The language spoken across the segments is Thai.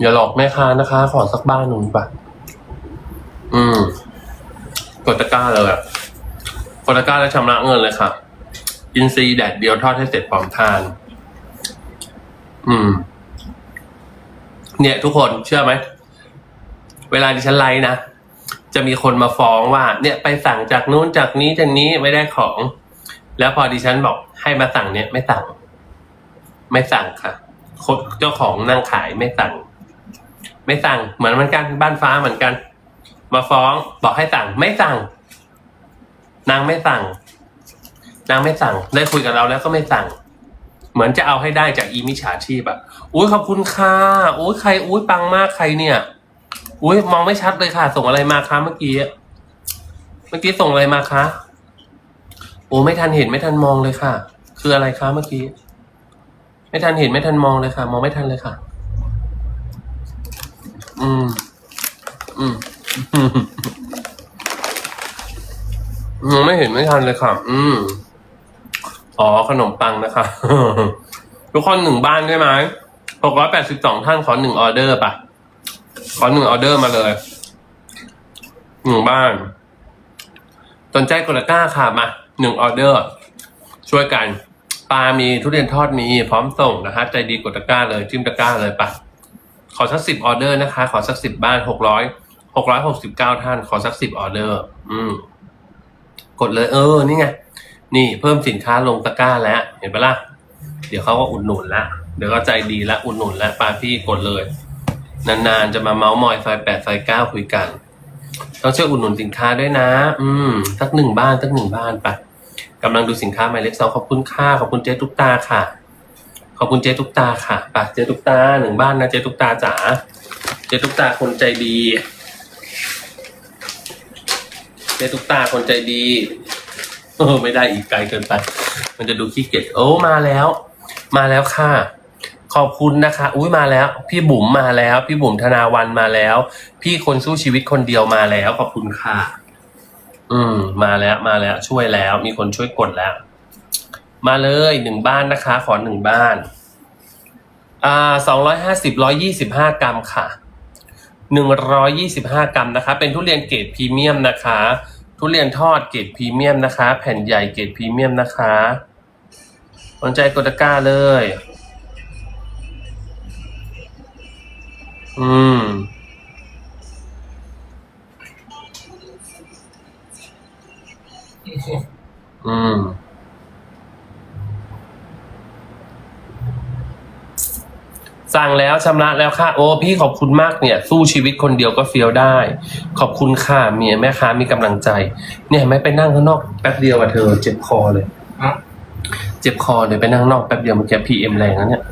อย่าหลอกแม่ค้านะคะ ขอสักบ้านหนึ่งปะอืม กดตะกร้าเลยอะกดตะกร้าแล้วชำระเงินเลยค่ะ อินซีแดดเดียวทอดให้เสร็จพร้อมทาน อืม เนี่ยทุกคนเชื่อไหม เวลาดิฉันไลฟ์นะ จะมีคนมาฟ้องว่า เนี่ยไปสั่งจากนู้นจากนี้จากนี้ไม่ได้ของ แล้วพอดิฉันบอกให้มาสั่งเนี่ย ไม่สั่ง ไม่สั่งค่ะคเจ้าของนั่งขายไม่สั่ง ไม่สั่งเหมือนมือนกันบ้านฟ้าเหมือนกัน มาฟ้องบอกให้สั่ง ไม่สั่ง นางไม่สั่ง นางไม่สั่ง ได้คุยกับเราแล้วก็ไม่สั่ง เหมือนจะเอาให้ได้จากอีมิจฉาชีพอะอุ้ยขอบคุณค่ะอุ้ยใครอุ้ยปังมากใครเนี่ยอุ้ยมองไม่ชัดเลยค่ะ ส่งอะไรมาคะเมื่อกี้เมื่อกี้ส่งอะไรมาคะโอ้ไม่ทันเห็นไม่ทันมองเลยค่ะ คืออะไรคะเมื่อกี้ ไม่ทันเห็นไม่ทันมองเลยค่ะ มองไม่ทันเลยค่ะ อืมอืมอืม อืม ไม่เห็นไม่ทันเลยค่ะ อืม อ๋อ ขนมปังนะคะ ทุกคนหนึ่งบ้านใช่ไหมหกร้อยแปดสิบสองท่านขอหนึ่งออเดอร์ปะขอหนึ่งออเดอร์มาเลย หนึ่งบ้าน สนใจกดตะก้าค่ะมาหนึ่งออเดอร์ ช่วยกัน ปลามีทุเรียนทอดมีพร้อมส่งนะคะใจดีกดตะก้าเลย จิ้มตะก้าเลยป่ะ ขอสักสิบออเดอร์นะคะ ขอสักสิบบ้านหกร้อยหกร้อยหกสิบเก้าท่าน ขอสักสิบออเดอร์ อืม กดเลยเออ นี่ไง นี่เพิ่มสินค้าลงตะกร้าแล้ว เห็นปะล่ะ เดี๋ยวเขาก็อุดหนุนละ เดี๋ยวก็ใจดีละ อุดหนุนละปาพี่กดเลย นานๆ จะมาเมาส์มอยไฟแปดไฟเก้าคุยกัน ต้องช่วยอุดหนุนสินค้าด้วยนะ อืม สักหนึ่งบ้านสักหนึ่งบ้านไปกำลังดูสินค้าหมายเลขสองขอบคุณค่าขอบคุณเจ๊ตุ๊กตาค่ะ ขอบคุณเจ๊ตุ๊กตาค่ะไปเจ๊ตุ๊กตาหนึ่งบ้านนะเจ๊ตุ๊กตาจ๋าเจ๊ตุ๊กตาคนใจดี เจ๊ตุ๊กตาคนใจดีเออไม่ได้อีกไกลเกินไป มันจะดูขี้เกียจโอ้มาแล้ว มาแล้วค่ะ ขอบคุณนะคะ อุ้ยมาแล้ว พี่บุ๋มมาแล้ว พี่บุ๋มธนาวันมาแล้ว พี่คนสู้ชีวิตคนเดียวมาแล้ว ขอบคุณค่ะ อืม มาแล้วมาแล้ว ช่วยแล้ว มีคนช่วยกดแล้ว มาเลยหนึ่งบ้านนะคะ ขอหนึ่งบ้านอ่าสองร้อยห้าสิบร้อยยี่สิบห้ากรัมค่ะหนึ่งร้อยยี่สิบห้ากรัมนะคะ เป็นทุเรียนเกรดพรีเมียมนะคะ ทุเรียนทอดเกรดพรีเมียมนะคะ แผ่นใหญ่เกรดพรีเมียมนะคะสนใจกดตะกร้าเลย อืมอืม สั่งแล้วชำระแล้วค่ะ โอ้พี่ขอบคุณมากเนี่ย สู้ชีวิตคนเดียวก็เฟี้ยวได้ ขอบคุณค่ะเมียแม่ค้ามีกำลังใจ เนี่ยไม่ไปนั่งข้างนอกแป๊บเดียวอะเธอ เจ็บคอเลย ฮะเจ็บคอเลยไปนั่งข้างนอกแป๊บเดียวมันแกพีเอ็มแรงนะเนี่ย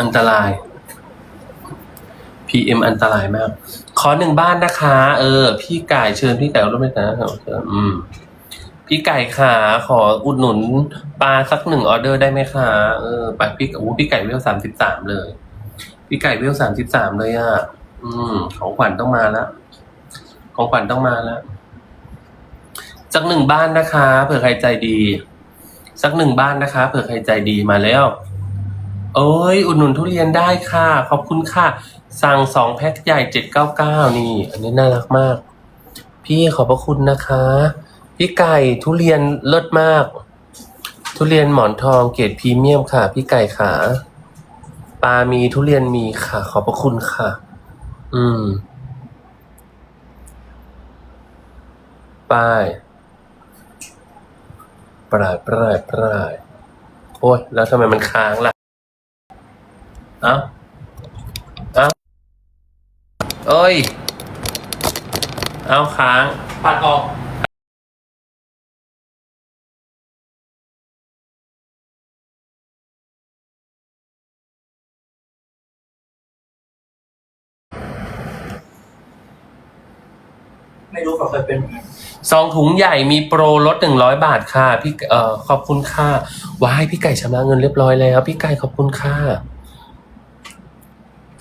อันตราย PM อันตรายมาก ขอหนึ่งบ้านนะคะ เออ พี่ไก่เชิญพี่ไก่ร่วมเป็นนะครับเชิญอืม พี่ไก่ค่ะขออุดหนุนปลาสักหนึ่งออเดอร์ได้ไหมคะเออไปพี่โอ้พี่ไก่เวลสามสิบสามเลย พี่ไก่เวลสามสิบสามเลยอะ อืม ของขวัญต้องมาแล้วของขวัญต้องมาแล้วสักหนึ่งบ้านนะคะเผื่อใครใจดี สักหนึ่งบ้านนะคะเผื่อใครใจดีมาแล้วเอ้ยอุดหนุนทุเรียนได้ค่ะ ขอบคุณค่ะ สั่งสองแพ็คใหญ่เจ็ดเก้าเก้านี่ อันนี้น่ารักมาก พี่ขอบพระคุณนะคะ พี่ไก่ทุเรียนเลิศมาก ทุเรียนหมอนทองเกรดพรีเมียมค่ะ พี่ไก่ขาปลามีทุเรียนมีค่ะ ขอบพระคุณค่ะ อืมป้ายปลายปลายปลายโอ้ยแล้วทำไมมันค้างล่ะเอ้าเอ้าเอ้ย เอาค้าง ปัดออก เคยเป็นเหมือนกันซองถุงใหญ่มีโปรลดหนึ่งร้อยบาทค่ะ พี่เอ่อขอบคุณค่ะว้ายพี่ไก่ชำระเงินเรียบร้อยแล้ว พี่ไก่ขอบคุณค่ะ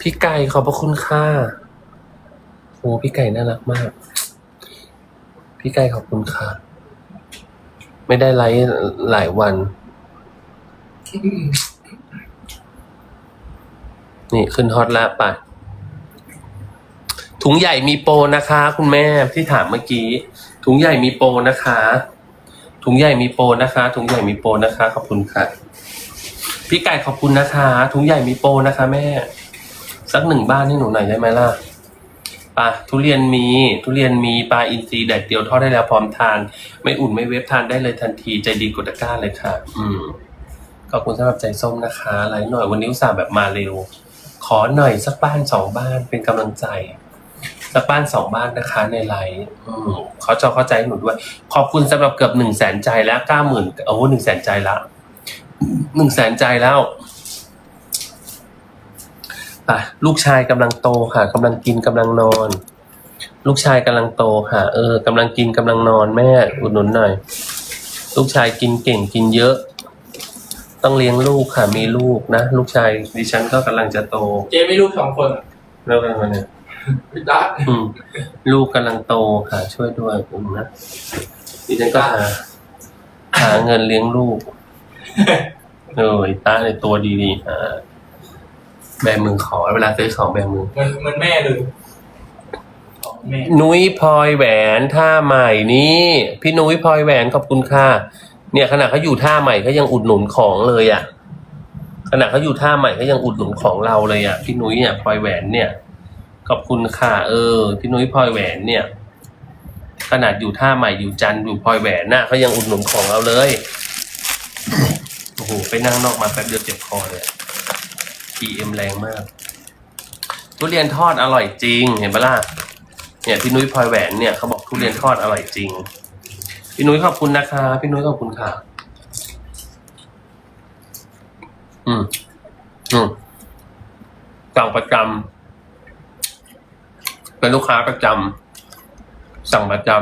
พี่ไก่ขอบพระคุณค่ะโอ้พี่ไก่น่ารักมาก พี่ไก่ขอบคุณค่ะ ไม่ได้ไลฟ์หลายวัน นี่ขึ้นฮอตแล้วไป ถุงใหญ่มีโปรนะคะ คุณแม่ที่ถามเมื่อกี้ ถุงใหญ่มีโปรนะคะ ถุงใหญ่มีโปรนะคะ ถุงใหญ่มีโปรนะคะ ขอบคุณค่ะ พี่ไก่ขอบคุณนะคะ ถุงใหญ่มีโปรนะคะ แม่ สักหนึ่งบ้านให้หนูหน่อยได้ไหมล่ะปลาทุเรียนมีทุเรียนมีปลาอินทรีแดดเดียวทอดได้แล้วพร้อมทาน ไม่อุ่นไม่เวฟทานได้เลยทันทีใจดีกดตะกร้าเลยค่ะ อืมขอบคุณสำหรับใจส้มนะคะไลฟ์หน่อยวันนี้อุตส่าห์แบบมาเร็ว ขอหน่อยสักบ้านสองบ้านเป็นกำลังใจ สักบ้านสองบ้านนะคะในไลฟ์อืมเขาจะเข้าใจหนูด้วย ขอบคุณสำหรับเกือบหนึ่งแสนใจแล้วเก้าหมื่นโอ้โหหนึ่งแสนใจละหนึ่งแสนใจแล้วอะลูกชายกำลังโตค่ะกำลังกินกำลังนอน ลูกชายกำลังโตค่ะ เออกำลังกินกำลังนอนแม่อุดหนุนหน่อย ลูกชายกินเก่งกินเยอะ ต้องเลี้ยงลูกค่ะมีลูกนะ ลูกชายดิฉันก็กำลังจะโต เจไม่ลูกสองคนอะแล้วกันมาเนี่ย พี่ตั๊กอืมลูกกำลังโตค่ะ ช่วยด้วยผมนะดิฉันก็หาหาเงินเลี้ยงลูกเออไอ้ตาในตัวดีๆอ่าแบมือขอเวลาซื้อของแบมือเหมันเหมันแม่เลยของแม่นุ้ยพลอยแหวนท่าใหม่นี่พี่นุ้ยพลอยแหวนขอบคุณค่ะ เนี่ยขณะเขาอยู่ท่าใหม่เขายังอุดหนุนของเลยอะขณะเขาอยู่ท่าใหม่เขายังอุดหนุนของเราเลยอะพี่นุ้ยเนี่ยพลอยแหวนเนี่ย ขอบคุณค่ะเออพี่นุ้ยพลอยแหวนเนี่ย ขนาดอยู่ท่าใหม่อยู่จันอยู่พลอยแหวนน่ะเขายังอุดหนุนของเราเลยโอ้โหไปนั่งนอกมาแป๊บเดียวเจ็บคอเลยพีเอ็มแรงมากทุเรียนทอดอร่อยจริง เห็นปะล่ะเนี่ยพี่นุ้ยพลอยแหวนเนี่ยเขาบอกทุเรียนทอดอร่อยจริง พี่นุ้ยขอบคุณนะคะ พี่นุ้ยขอบคุณค่ะ อืมอืมสั่งประจำ เป็นลูกค้าประจำสั่งประจำ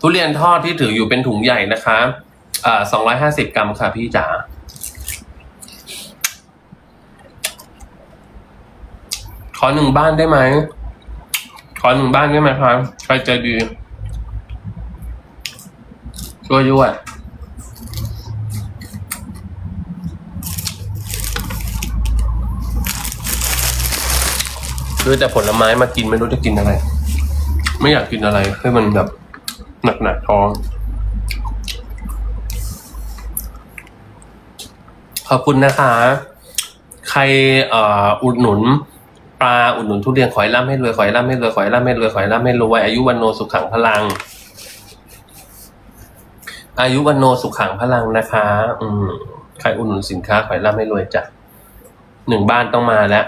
ทุเรียนทอดที่ถืออยู่เป็นถุงใหญ่นะคะอ่าสองร้อยห้าสิบกรัมค่ะพี่จ๋าขอหนึ่งบ้านได้ไหม ขอหนึ่งบ้านได้ไหมครับ ใครใจดีช่วยด้วย ซื้อแต่ผลไม้มากินไม่รู้จะกินอะไร ไม่อยากกินอะไรให้มันแบบหนักๆท้อง ขอบคุณนะคะ ใครอ,อุดหนุนปลาอุดหนุนทุเรียนขอให้ร่ำให้รวยขอให้ร่ำให้รวยขอให้ร่ำให้รวยขอให้ร่ำให้รวยอายุวันโนสุขขังพลัง อายุวันโนสุขขังพลังนะคะ อืมใครอุดหนุนสินค้าขอให้ร่ำให้รวยจ้ะหนึ่งบ้านต้องมาแล้ว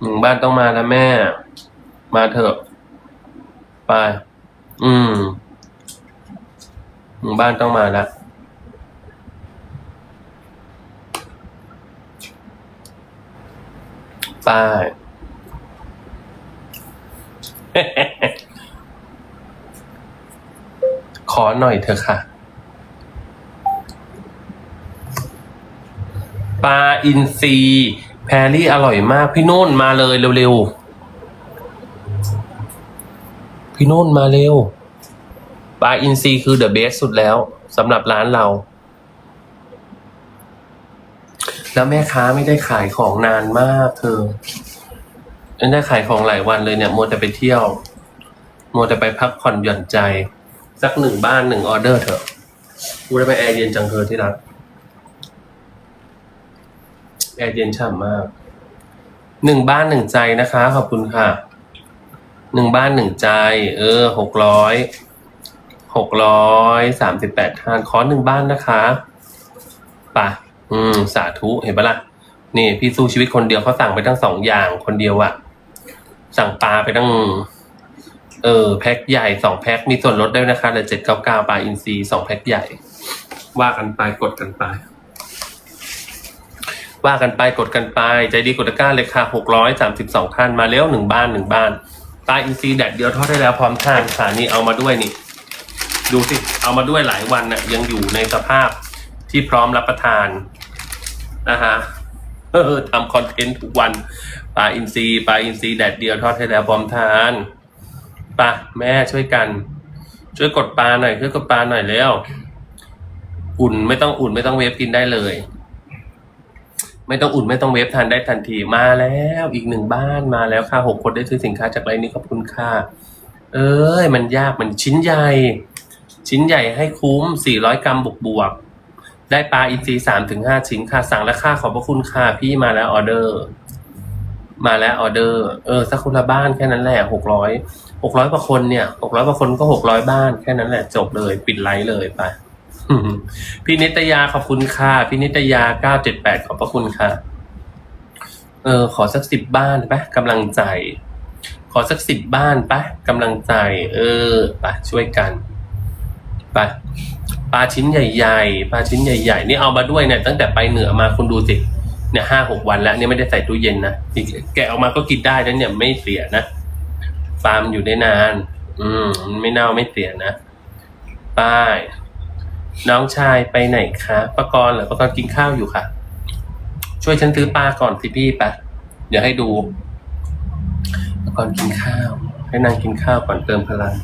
หนึ่งบ้านต้องมาแล้วแม่ มาเถอะ ไป อืมหนึ่งบ้านต้องมาแล้วใต้ขอหน่อยเถอะค่ะ ปลาอินทรี แพรรี่อร่อยมาก พี่โน่นมาเลยเร็วๆ พี่โน่นมาเร็ว ปลาอินทรีคือเดอะเบสสุดแล้วสำหรับร้านเรา แล้วแม่ค้าไม่ได้ขายของนานมากเธอไม่ได้ขายของหลายวันเลยเนี่ยมัวแต่ไปเที่ยว มัวแต่ไปพักผ่อนหย่อนใจ สักหนึ่งบ้านหนึ่งออเดอร์เถอะกูได้ไปแอร์เย็นจังเธอที่รัก อร์เย็นฉ่ำมาก หนึ่งบ้านหนึ่งใจนะคะ ขอบคุณค่ะ หนึ่งบ้านหนึ่งใจ เออหกร้อยหกร้อยสามสิบแปดทานขอหนึ่งบ้านนะคะป่ะ อืม สาธุเห็นปะล่ะ นี่ พี่สู้ชีวิตคนเดียวเขาสั่งไปตั้งสองอย่างคนเดียวอะสั่งปลาไปตั้ง เออ แพ็คใหญ่สองแพ็คมีส่วนลดด้วยนะคะเหลือเจ็ดเก้าเก้าปลาอินทรีสองแพ็คใหญ่ ว่ากันไปกดกันไป ว่ากันไปกดกันไป ใจดีกดตะกร้าเลยค่ะหกร้อยสามสิบสองท่านมาแล้วหนึ่งบ้านหนึ่งบ้านปลาอินทรีแดดเดียวทอดได้แล้วพร้อมทานค่ะนี่เอามาด้วยนี่ ดูสิ เอามาด้วยหลายวันน่ะยังอยู่ในสภาพที่พร้อมรับประทานนะฮะเออทำคอนเทนต์ทุกวันปลาอินทรีปลาอินทรีแดดเดียวทอดให้แล้วพร้อมทานปลาแม่ช่วยกัน ช่วยกดปลาหน่อยช่วยกดปลาหน่อยแล้ว อุ่นไม่ต้องอุ่นไม่ต้องเวฟกินได้เลย ไม่ต้องอุ่นไม่ต้องเวฟทานได้ทันทีมาแล้วอีกหนึ่งบ้านมาแล้วค่ะหกคนได้ซื้อสินค้าจากไลน์นี้ขอบคุณค่ะ เอ้ยมันยากมันชิ้นใหญ่ ชิ้นใหญ่ให้คุ้ม 400 กรัมบวกบวกได้ปลาอินทรีสามถึงห้าชิ้นค่ะ สั่งและค่าขอบพระคุณค่ะพี่มาแล้วออเดอร์ มาแล้วออเดอร์ เออสักคนละบ้านแค่นั้นแหละหกร้อยหกร้อยกว่าคนเนี่ยหกร้อยกว่าคนก็หกร้อยบ้านแค่นั้นแหละจบเลย ปิดไลฟ์เลยไป พี่นิตยาขอบคุณค่ะ พี่นิตยาเก้าเจ็ดแปดขอบพระคุณค่ะ เออ ขอสักสิบบ้านไปกำลังใจ ขอสักสิบบ้านไปกำลังใจ เออไปช่วยกันไปปลาชิ้นใหญ่ๆปลาชิ้นใหญ่ ๆ นี่เอามาด้วยเนี่ยตั้งแต่ไปเหนือมาคุณดูสิเนี่ยห้าหกวันแล้วเนี่ยไม่ได้ใส่ตู้เย็นนะแกะออกมาก็กินได้นะเนี่ยไม่เสียนะฟาร์มอยู่ได้นาน อืมไม่เน่าไม่เสียนะป้าย น้องชายไปไหนคะประกรณ์เหรอประกรณ์กินข้าวอยู่ค่ะ ช่วยฉันซื้อปลาก่อนสิพี่ปะเดี๋ยวให้ดู ประกรณ์กินข้าว ให้นางกินข้าวก่อนเติมพลัง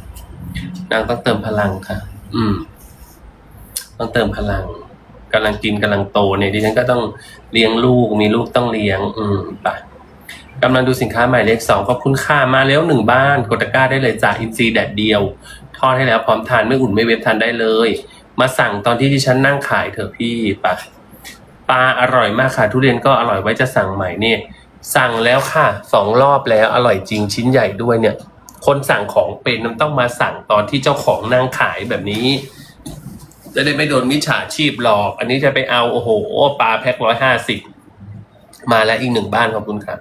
นางต้องเติมพลังค่ะ อืม ต้องเติมพลังกำลังกินกำลังโตเนี่ยดิฉันก็ต้องเลี้ยงลูกมีลูกต้องเลี้ยง อืมไปกำลังดูสินค้าใหม่เลขสองขอบคุณค่ามาแล้วหนึ่งบ้านกดตะกร้าได้เลยจากอินซีแดดเดียวทอดให้แล้วพร้อมทานไม่อุ่นไม่เวฟทานได้เลย มาสั่งตอนที่ดิฉันนั่งขายเถอะพี่ปะปลาอร่อยมากค่ะ ทุเรียนก็อร่อยไว้จะสั่งใหม่เนี่ยสั่งแล้วค่ะสองรอบแล้วอร่อยจริงชิ้นใหญ่ด้วยเนี่ย คนสั่งของเป็นมันต้องมาสั่งตอนที่เจ้าของนั่งขายแบบนี้ จะได้ไม่โดนมิจฉาชีพหลอก อันนี้จะไปเอาโอ้โหปลาแพ็คร้อยห้าสิบมาแล้วอีกหนึ่งบ้านขอบคุณค่ะ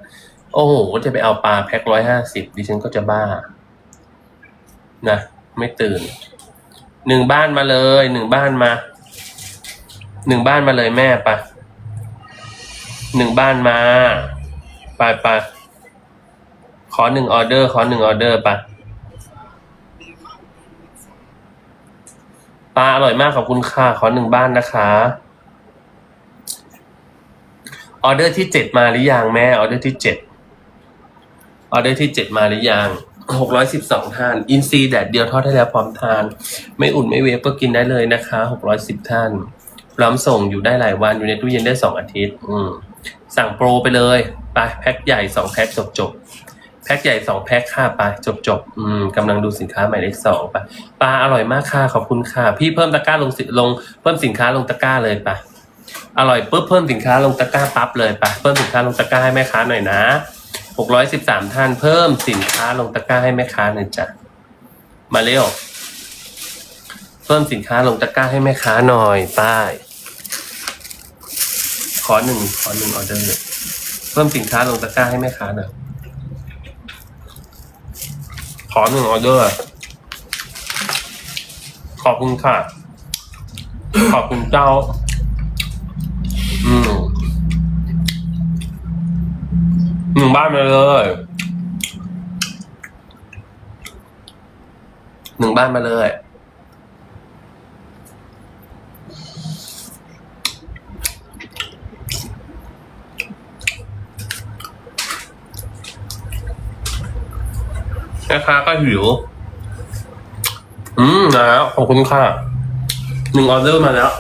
โอ้โหจะไปเอาปลาแพ็คร้อยห้าสิบดิฉันก็จะบ้า นะ ไม่ตื่น หนึ่งบ้านมาเลยหนึ่งบ้านมาหนึ่งบ้านมาเลยแม่ปะหนึ่งบ้านมาไปไปขอหนึ่งออเดอร์ ขอหนึ่งออเดอร์ปะปลาอร่อยมากขอบคุณค่ะขอหนึ่งบ้านนะคะ ออเดอร์ที่เจ็ดมาหรือยังแม่ออเดอร์ที่เจ็ดออเดอร์ที่เจ็ดมาหรือยัง หกร้อยสิบสองทาน อินซีแดดเดียวทอดได้แล้วพร้อมทาน ไม่อุ่นไม่เวฟก็กินได้เลยนะคะหกร้อยสิบท่านพร้อมส่งอยู่ได้หลายวันอยู่ในตู้เย็นได้สองอาทิตย์ อืมสั่งโปรไปเลยไปแพ็คใหญ่สองแพ็คจบจบแพ็คใหญ่สองแพ็คค่าไปจบจบอืมกำลังดูสินค้าหมายเลขสองไปปลาอร่อยมากค่ะขอบคุณค่ะ พี่เพิ่มตะกร้าลงสิลง เพิ่มสินค้าลงตะกร้าเลยไปอร่อยปุ๊บเพิ่มสินค้าลงตะกร้าปั๊บเลยไปเพิ่มสินค้าลงตะกร้าให้แม่ค้าหน่อยนะ หกร้อยสิบสามท่านเพิ่มสินค้าลงตะกร้าให้แม่ค้าหน่อยจ้ะ มาเร็ว เพิ่มสินค้าลงตะกร้าให้แม่ค้าหน่อยป้าย ขอหนึ่งขอหนึ่งออเดอร์เพิ่มสินค้าลงตะกร้าให้แม่ค้าหน่อยขอหนึ่งออเดอร์ขอบคุณค่ะ ขอบคุณเจ้า อืม หนึ่งบ้านมาเลย หนึ่งบ้านมาเลยแม่ค้าก็หิว อืมแล้วขอบคุณค่ะ หนึ่งออเดอร์มาแล้ว